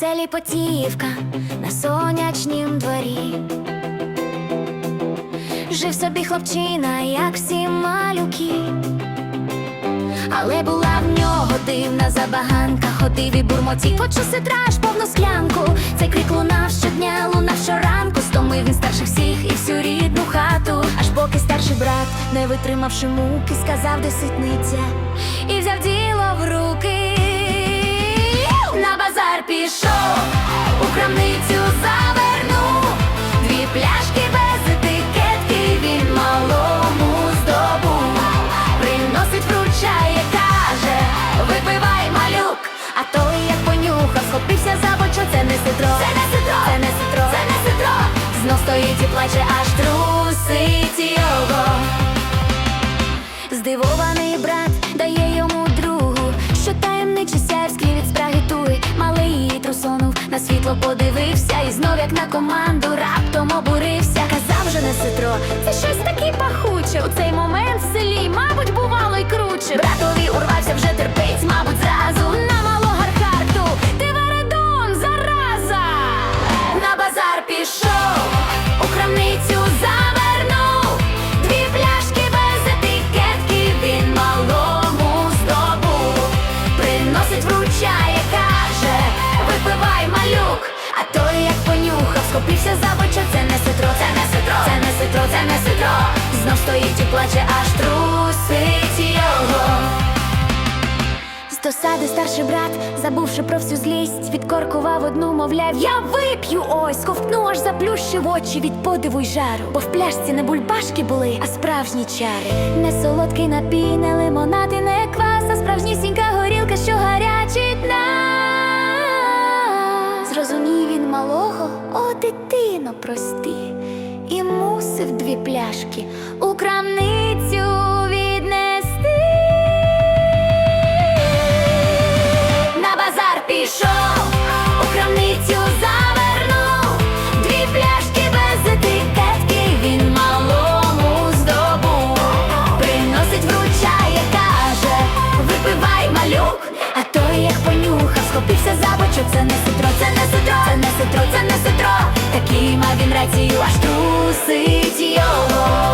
Селі Потіївка на сонячнім дворі. Жив собі хлопчина, як всі малюки. Але була в нього дивна забаганка, ходив і бурмотів, хочу ситраж повну склянку. Цей крик лунав щодня, лунав не витримавши муки, сказав, де ситниця, і взяв діло в руки. На базар пішов, у крамницю завернув дві пляшки без етикетки він малому здобув. Приносить вручає, каже, випивай малюк. А той як понюхав, схопився за це не ситро, це не ситро, це не ситро, це не ситро. Знов стоїть і плаче, аж світло подивився і знов як на команду раптом обурився. Казав же не ситро, це щось таке пахуче. У цей момент в селі, схопився за бочок, це не ситро, це не ситро, це не ситро, це не ситро. Знов стоїть і плаче, аж трусить його. З досади старший брат, забувши про всю злість, відкоркував одну, мовляв, я вип'ю ось, сковтну, аж заплющив очі від подиву й жару. Бо в пляшці не бульбашки були, а справжні чари. Не солодкий напій, не лимонад дитино, прости, і мусив дві пляшки у крамницю віднести. На базар пішов, у крамницю завернув дві пляшки без етикетки він малому здобув. Приносить вручає, каже, випивай малюк. А той як понюхав, схопився за це не ситро, це не ситро, це не ситро, це не ситро такий мав він рацію, аж трусить його.